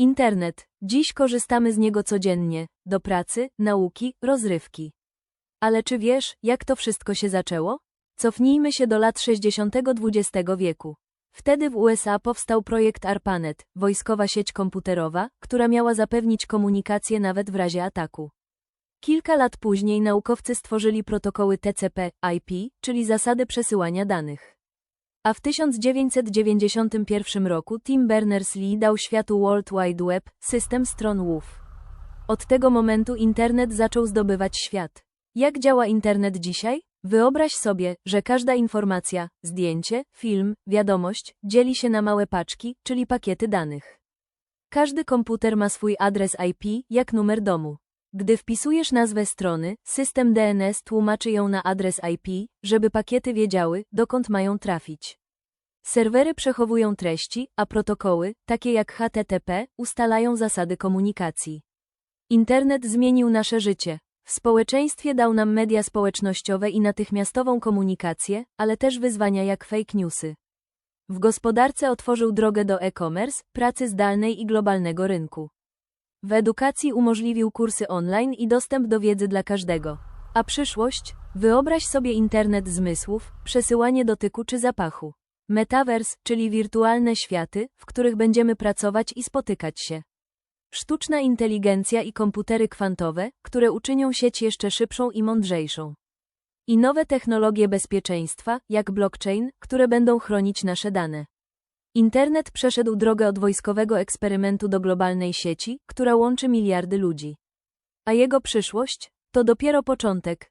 Internet. Dziś korzystamy z niego codziennie, do pracy, nauki, rozrywki. Ale czy wiesz, jak to wszystko się zaczęło? Cofnijmy się do lat 60. XX wieku. Wtedy w USA powstał projekt ARPANET, wojskowa sieć komputerowa, która miała zapewnić komunikację nawet w razie ataku. Kilka lat później naukowcy stworzyli protokoły TCP/IP, czyli zasady przesyłania danych. A w 1991 roku Tim Berners-Lee dał światu World Wide Web, system stron WWW. Od tego momentu internet zaczął zdobywać świat. Jak działa internet dzisiaj? Wyobraź sobie, że każda informacja, zdjęcie, film, wiadomość, dzieli się na małe paczki, czyli pakiety danych. Każdy komputer ma swój adres IP, jak numer domu. Gdy wpisujesz nazwę strony, system DNS tłumaczy ją na adres IP, żeby pakiety wiedziały, dokąd mają trafić. Serwery przechowują treści, a protokoły, takie jak HTTP, ustalają zasady komunikacji. Internet zmienił nasze życie. W społeczeństwie dał nam media społecznościowe i natychmiastową komunikację, ale też wyzwania jak fake newsy. W gospodarce otworzył drogę do e-commerce, pracy zdalnej i globalnego rynku. W edukacji umożliwił kursy online i dostęp do wiedzy dla każdego. A przyszłość? Wyobraź sobie internet zmysłów, przesyłanie dotyku czy zapachu. Metaverse, czyli wirtualne światy, w których będziemy pracować i spotykać się. Sztuczna inteligencja i komputery kwantowe, które uczynią sieć jeszcze szybszą i mądrzejszą. I nowe technologie bezpieczeństwa, jak blockchain, które będą chronić nasze dane. Internet przeszedł drogę od wojskowego eksperymentu do globalnej sieci, która łączy miliardy ludzi. A jego przyszłość? To dopiero początek,